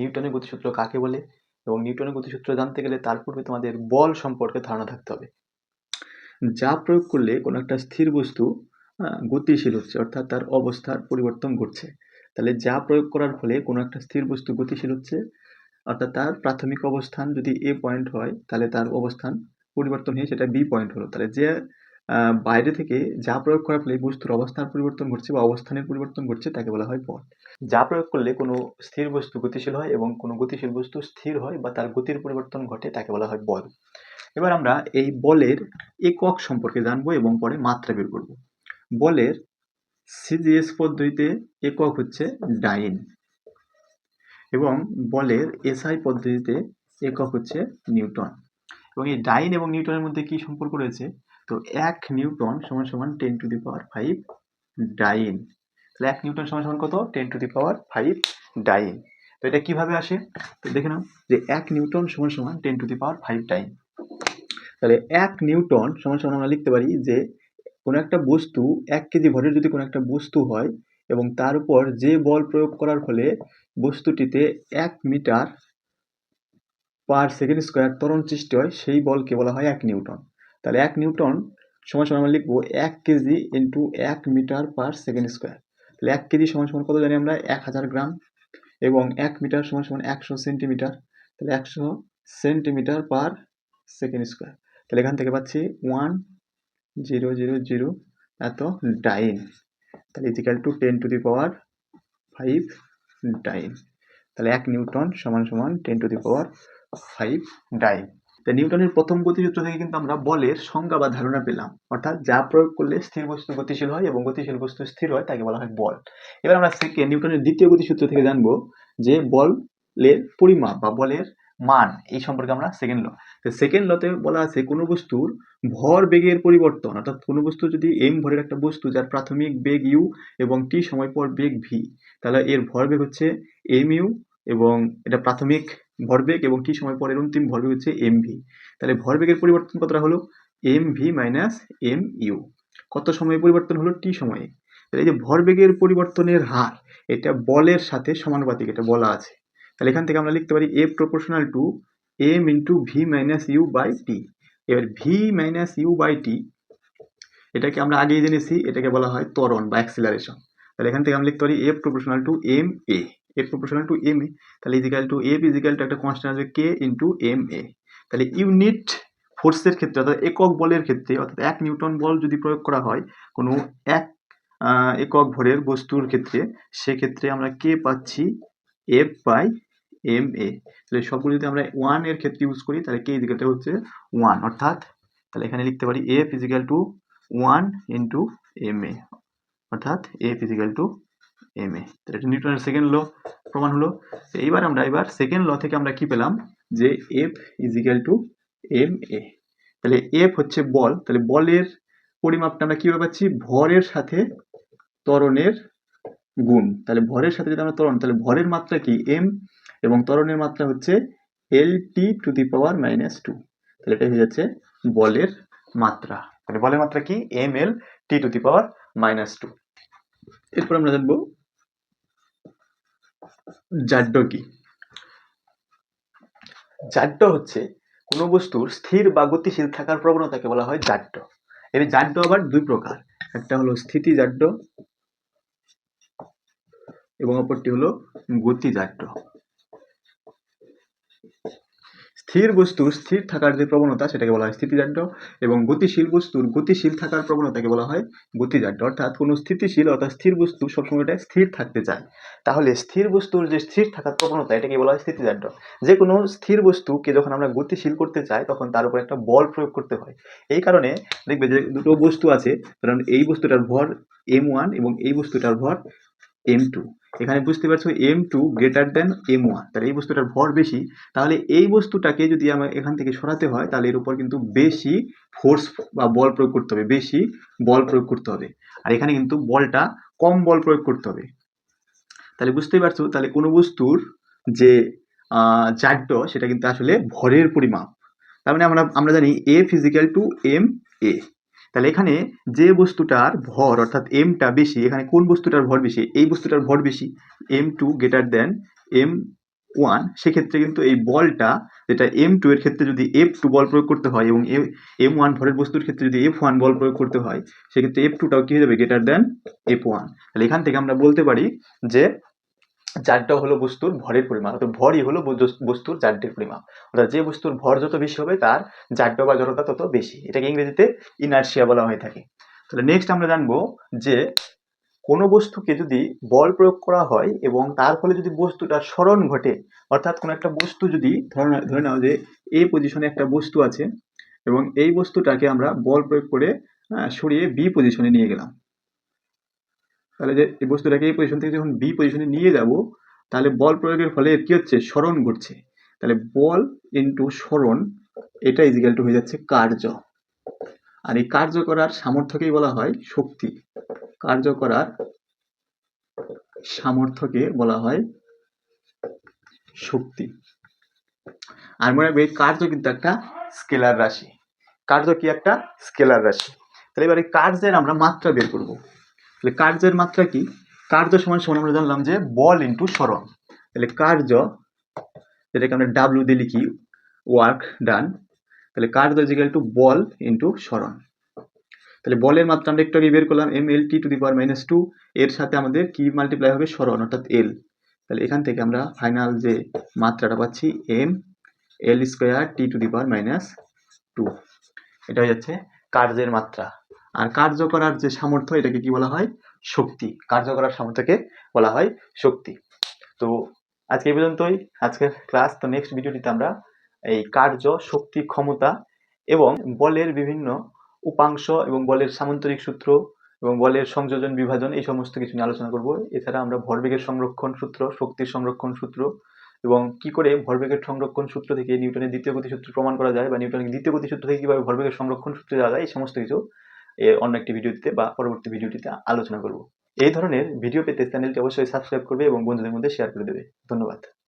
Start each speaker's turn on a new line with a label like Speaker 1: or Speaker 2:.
Speaker 1: নিউটনের গতিসূত্র কাকে বলে? এবং নিউটনের গতিসূত্র জানতে গেলে তার পূর্বে তোমাদের বল সম্পর্কে ধারণা থাকতে হবে। যা প্রয়োগ করলে কোনো একটা স্থির বস্তু গতিশীল হচ্ছে, অর্থাৎ তার অবস্থার পরিবর্তন ঘটছে। তাহলে যা প্রয়োগ করার ফলে কোনো একটা স্থির বস্তু গতিশীল হচ্ছে, অর্থাৎ তার প্রাথমিক অবস্থান যদি এ পয়েন্ট হয়, তাহলে তার অবস্থান পরিবর্তন হয়ে সেটা বি পয়েন্ট হলো। তাহলে যে বাইরে থেকে যা প্রয়োগ করার ফলে বস্তুর অবস্থান পরিবর্তন ঘটছে বা অবস্থানের পরিবর্তন ঘটছে তাকে বলা হয় বল যা প্রয়োগ করলে কোনো স্থির বস্তু গতিশীল হয় এবং কোনো গতিশীল বস্তু স্থির হয় বা তার গতির পরিবর্তন ঘটে তাকে বলা হয় বল। এবার আমরা এই বলের একক সম্পর্কে জানব এবং পরে মাত্রা বের করব। বলের সিজিএস পদ্ধতিতে একক হচ্ছে ডাইন এবং বলের এসআই পদ্ধতিতে একক হচ্ছে নিউটন। এবং এই ডাইন এবং নিউটনের মধ্যে কি সম্পর্ক রয়েছে? তো এক নিউটন সমান সমান ten to the power five dyne তাহলে এক নিউটন সমান সমান কত? Ten to the power five dyne তো এটা কীভাবে আসে? তো দেখে নাও যে এক নিউটন সমান সমান ten to the power five dyne তাহলে এক নিউটন সমান সমান আমরা লিখতে পারি যে কোনো একটা বস্তু এক কেজি ভরের যদি কোনো একটা বস্তু হয় এবং তার উপর যে বল প্রয়োগ করার ফলে বস্তুটিতে এক মিটার পার সেকেন্ড স্কোয়ার ত্বরণ সৃষ্টি হয়, সেই বলকে বলা হয় এক নিউটন। তাহলে এক নিউটন সমান সমান আমরা লিখব এক কেজি ইন্টু এক মিটার পার সেকেন্ড স্কোয়ার তাহলে এক কেজি সমান সমান কত জানি আমরা? এক হাজার গ্রাম এবং এক মিটার সমান সমান একশো সেন্টিমিটার। তাহলে একশো সেন্টিমিটার পার সেকেন্ড স্কোয়ার তাহলে এখান থেকে পাচ্ছি ওয়ান জিরো জিরো জিরো এত ডাইন। তাহলে equal to ten to the power five dyne. তাহলে এক নিউটন সমান সমান ten to the power five dyne. তা নিউটনের প্রথম গতিসূত্র থেকে কিন্তু আমরা বলের সংজ্ঞা বা ধারণা পেলাম। অর্থাৎ যা প্রয়োগ করলে স্থির বস্তু গতিশীল হয় এবং গতিশীল বস্তু স্থির হয়, তাকে বলা হয় বল। এবার আমরা সেকেন্ড নিউটনের দ্বিতীয় গতিসূত্র থেকে জানব যে বলের পরিমাপ বা বলের মান, এই সম্পর্কে আমরা সেকেন্ড ল তো সেকেন্ড লতে বলা আছে কোনো বস্তুর ভর বেগের পরিবর্তন। অর্থাৎ কোনো বস্তু যদি এম ভরের একটা বস্তু যার প্রাথমিক বেগ ইউ এবং টি সময় পর বেগ ভি তাহলে এর ভর বেগ হচ্ছে এম ইউ এবং এটা প্রাথমিক ভরবেগ এবং টি সময় পরের অন্তিম ভরবেগ হচ্ছে এম ভি তাহলে ভরবেগের পরিবর্তন কতটা হলো? M V minus M U কত সময়ে পরিবর্তন হলো? টি সময়ে। তাহলে এই যে ভরবেগের পরিবর্তনের হার, এটা বলের সাথে সমানুপাতিক, এটা বলা আছে। তাহলে এখান থেকে আমরা লিখতে পারি A proportional to M into V minus U by T এবার V minus U by T এটাকে আমরা আগেই জেনেছি, এটাকে বলা হয় ত্বরণ বা অ্যাক্সিলারেশন তাহলে এখান থেকে আমরা লিখতে পারি F proportional to M A F proportional to M A তাহলে equal to F equal to একটা কনস্ট্যান্ট আসবে কে ইন্টু এম এ তাহলে ইউনিট ফোর্সের ক্ষেত্রে, অর্থাৎ একক বলের ক্ষেত্রে, অর্থাৎ এক নিউটন বল যদি প্রয়োগ করা হয়, কোনো এক একক ভরের বস্তুর ক্ষেত্রে, সেক্ষেত্রে আমরা কে পাচ্ছি এফ বাই এম এ তাহলে সবগুলো যদি আমরা ওয়ানের ক্ষেত্রে ইউজ করি, তাহলে কে ইজিক্যালটা হচ্ছে ওয়ান অর্থাৎ তাহলে এখানে লিখতে পারি F equal to one into M A অর্থাৎ F equal to M A এটা নিউটনের সেকেন্ড ল প্রমাণ হলো এইবার আমরা এবার সেকেন্ড ল থেকে আমরা কি পেলাম? যে F equal to M A তাহলে এফ হচ্ছে বল, তাহলে বলের পরিমাপটা আমরা কীভাবে পাচ্ছি? ভরের সাথে ত্বরণের গুণ, তাহলে ভরের সাথে যদি আমরা ত্বরণ, তাহলে ভরের মাত্রা কি? এম এবং ত্বরণের মাত্রা হচ্ছে L T to the power minus two তাহলে এটা হয়ে যাচ্ছে বলের মাত্রা, তাহলে বলের মাত্রা কি? M L T to the power minus two এরপর আমরা জানব জাড্য কি? জাড্য হচ্ছে কোনো বস্তুর স্থির বা গতিশীল থাকার প্রবণতাকে বলা হয় জাড্য এর জাড্য আবার দুই প্রকার। একটা হলো স্থিতি জাড্য এবং অপরটি হলো গতিজাড্য স্থির বস্তুর স্থির থাকার যে প্রবণতা সেটাকে বলা হয় স্থিতিজাড্য এবং গতিশীল বস্তুর গতিশীল থাকার প্রবণতাকে বলা হয় গতিজাড্য। অর্থাৎ কোনো স্থিতিশীল অর্থাৎ স্থির বস্তু সবসময় এটা স্থির থাকতে চায়। তাহলে স্থির বস্তুর যে স্থির থাকার প্রবণতা, এটাকে বলা হয় স্থিতিজাড্য। যে কোনো স্থির বস্তুকে যখন আমরা গতিশীল করতে চাই, তখন তার উপর একটা বল প্রয়োগ করতে হয়। এই কারণে দেখবে যে দুটো বস্তু আছে কারণ এই বস্তুটার ভর এম ওয়ান এবং এই বস্তুটার ভর এম টু এখানে বুঝতে পারছ M two greater than M one তাহলে এই বস্তুটার ভর বেশি। তাহলে এই বস্তুটাকে যদি আমরা এখান থেকে সরাতে হয়, তাহলে এর উপর কিন্তু বেশি ফোর্স বা বল প্রয়োগ করতে হবে, বেশি বল প্রয়োগ করতে হবে। আর এখানে কিন্তু বলটা কম বল প্রয়োগ করতে হবে। তাহলে বুঝতেই পারছ, তাহলে কোনো বস্তুর যে জাড্য সেটা কিন্তু আসলে ভরের পরিমাপ। তার মানে আমরা আমরা জানি A physical to M A তাহলে এখানে যে বস্তুটার ভর, অর্থাৎ এমটা বেশি, এখানে কোন বস্তুটার ভর বেশি? এই বস্তুটার ভর বেশি। M two greater than M one সেক্ষেত্রে কিন্তু এই বলটা, যেটা এম টু এর ক্ষেত্রে যদি এফ টু বল প্রয়োগ করতে হয় এবং এম ওয়ান ভরের বস্তুর ক্ষেত্রে যদি এফ ওয়ান বল প্রয়োগ করতে হয়, সেক্ষেত্রে এফ টুটাও কি হয়ে যাবে? গ্রেটার দেন এফ ওয়ান তাহলে এখান থেকে আমরা বলতে পারি যে চারটা হলো বস্তুর ভরের পরিমাপ অর্থাৎ ভরই হলো বস্তুর জাড্যের পরিমাপ অর্থাৎ যে বস্তুর ভর যত বেশি হবে, তার জাড্য বা জড়তা তত বেশি। এটাকে ইংরেজিতে ইনার্শিয়া বলা হয়ে থাকে। তাহলে নেক্সট আমরা জানব যে কোনো বস্তুকে যদি বল প্রয়োগ করা হয় এবং তার ফলে যদি বস্তুটার স্মরণ ঘটে, অর্থাৎ কোনো একটা বস্তু যদি ধরে নাও যে এই পজিশনে একটা বস্তু আছে এবং এই বস্তুটাকে আমরা বল প্রয়োগ করে সরিয়ে বি পজিশনে নিয়ে গেলাম। তাহলে যে এই বস্তুটাকে এই পজিশন থেকে যখন বি পজিশনে নিয়ে যাব, তাহলে বল প্রয়োগের ফলে কি হচ্ছে? স্মরণ ঘটছে। তাহলে বল ইন্টু স্মরণ, এটা ইজিক্যাল টু হয়ে যাচ্ছে কার্য। আর এই কার্য করার সামর্থ্যকেই বলা হয় শক্তি। কার্য করার সামর্থ্যকে বলা হয় শক্তি। আর মনে রাখবে, এই কার্য কিন্তু একটা স্কেলার রাশি। কার্য কি একটা স্কেলার রাশি। তাহলে এবার এই কার্যের আমরা মাত্রা বের করব। তাহলে কার্যের মাত্রা কি? কার্য সমান সমান আমরা জানলাম যে বল ইন্টু স্মরণ তাহলে কার্য, যেটাকে আমরা ডাব্লিউ দিয়ে লিখি ওয়ার্ক ডান তাহলে কার্য ইজিক্যাল টু বল ইন্টু স্মরণ তাহলে বলের মাত্রা আমরা একটু আগে বের করলাম M L T to the power minus two এর সাথে আমাদের কি মাল্টিপ্লাই হবে? স্মরণ অর্থাৎ এল তাহলে এখান থেকে আমরা ফাইনাল যে মাত্রাটা পাচ্ছি M L square T to the power minus two এটা হয়ে যাচ্ছে কার্যের মাত্রা। আর কার্য করার যে সামর্থ্য, এটাকে কি বলা হয়? শক্তি। কার্য করার সামর্থ্যকে বলা হয় শক্তি। তো আজকে এই পর্যন্তই। আজকের ক্লাস তো নেক্সট ভিডিওটিতে আমরা এই কার্য, শক্তি, ক্ষমতা এবং বলের বিভিন্ন উপাংশ এবং বলের সামান্তরিক সূত্র এবং বলের সংযোজন, বিভাজন এই সমস্ত কিছু নিয়ে আলোচনা করব। এছাড়া আমরা ভরবেগের সংরক্ষণ সূত্র, শক্তির সংরক্ষণ সূত্র এবং কি করে ভরবেগের সংরক্ষণ সূত্র থেকে নিউটনের দ্বিতীয় গতি গতিসূত্র প্রমাণ করা যায় বা নিউটনের দ্বিতীয় গতি গতিসূত্র থেকে কীভাবে ভরবেগের সংরক্ষণ সূত্রে দেওয়া যায়, এই সমস্ত কিছু এ, অন্য একটি ভিডিওতে বা পরবর্তী ভিডিওটিতে আলোচনা করব। এই ধরনের ভিডিও পেতে চ্যানেলটি অবশ্যই সাবস্ক্রাইব করবে এবং বন্ধুদের মধ্যে শেয়ার করে দেবে। ধন্যবাদ।